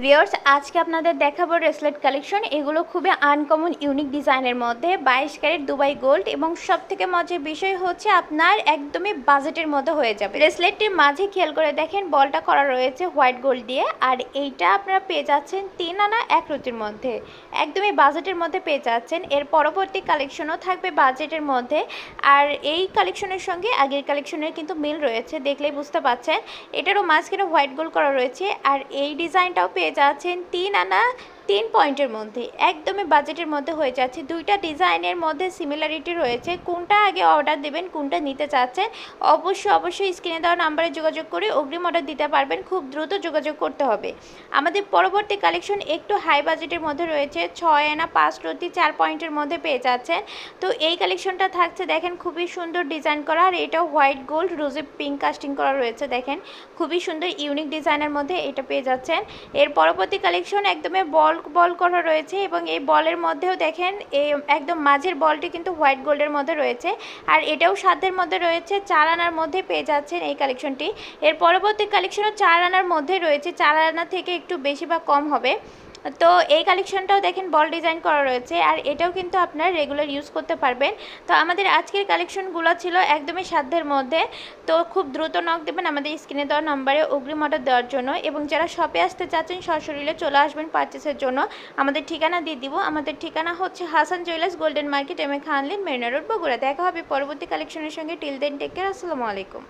Viewers আজকে আপনাদের দেখাবো রেসলেট কালেকশন। এগুলো খুবই আনকমন ইউনিক ডিজাইনের মধ্যে। বাইশ ক্যারেট দুবাই গোল্ড এবং সব থেকে মজার বিষয় হচ্ছে আপনার একদমই বাজেটের মধ্যে হয়ে যাবে। রেসলেটটির মাঝে খেয়াল করে দেখেন, বলটা করা রয়েছে হোয়াইট গোল্ড দিয়ে আর এইটা আপনারা পেয়ে যাচ্ছেন তিন আনা এক রুটির মধ্যে। একদমই বাজেটের মধ্যে পেয়ে যাচ্ছেন। এর পরবর্তী কালেকশনও থাকবে বাজেটের মধ্যে। আর এই কালেকশনের সঙ্গে আগের কালেকশনের কিন্তু মিল রয়েছে, দেখলেই বুঝতে পাচ্ছেন। এটারও মাঝখানে হোয়াইট গোল্ড করা রয়েছে আর এই ডিজাইনটাও পেয়ে যাচ্ছেন তিন আনা তিন পয়েন্টের মধ্যে, একদমই বাজেটের মধ্যে হয়ে যাচ্ছে। দুইটা ডিজাইনের মধ্যে সিমিলারিটি রয়েছে। কোনটা আগে অর্ডার দেবেন, কোনটা নিতে চাচ্ছেন অবশ্যই অবশ্যই স্ক্রিনে দেওয়া নাম্বারে যোগাযোগ করে অগ্রিম অর্ডার দিতে পারবেন। খুব দ্রুত যোগাযোগ করতে হবে। আমাদের পরবর্তী কালেকশন একটু হাই বাজেটের মধ্যে রয়েছে। ছয় আনা, পাঁচ রতি চার পয়েন্টের মধ্যে পেয়ে যাচ্ছেন। তো এই কালেকশনটা থাকছে, দেখেন, খুবই সুন্দর ডিজাইন করা। আর এটাও হোয়াইট গোল্ড রোজে পিঙ্ক কাস্টিং করা রয়েছে, দেখেন। খুবই সুন্দর ইউনিক ডিজাইনের মধ্যে এটা পেয়ে যাচ্ছেন। এর পরবর্তী কালেকশন একদমই বল বল করা রয়েছে এবং এই বলের মধ্যেও দেখেন এই একদম মাঝের বলটি কিন্তু হোয়াইট গোল্ডের মধ্যে রয়েছে। আর এটাও সাতের মধ্যে রয়েছে, চার আনার মধ্যে পেয়ে যাচ্ছেন এই কালেকশনটি। এর পরবর্তী কালেকশনও চার আনার মধ্যে রয়েছে, চার আনা থেকে একটু বেশি বা কম হবে। তো এই কালেকশনটাও দেখেন বল ডিজাইন করা রয়েছে আর এটাও কিন্তু আপনার রেগুলার ইউজ করতে পারবেন। তো আমাদের আজকের কালেকশনগুলো ছিল একদমই সাধ্যের মধ্যে। তো খুব দ্রুত নক দেবেন আমাদের স্ক্রিনে দেওয়া নম্বরে অগ্রিম অর্ডার দেওয়ার জন্য এবং যারা শপে আসতে চাচ্ছেন সশরীরে চলে আসবেন পারচেসের জন্য। আমাদের ঠিকানা দিয়ে দিব। আমাদের ঠিকানা হচ্ছে Hasan jewellers golden market M A খানলিন Marina road Bogura. দেখা হবে পরবর্তী কালেকশনের সঙ্গে। টিল দেন টেক কেয়ার আসসালামু আলাইকুম।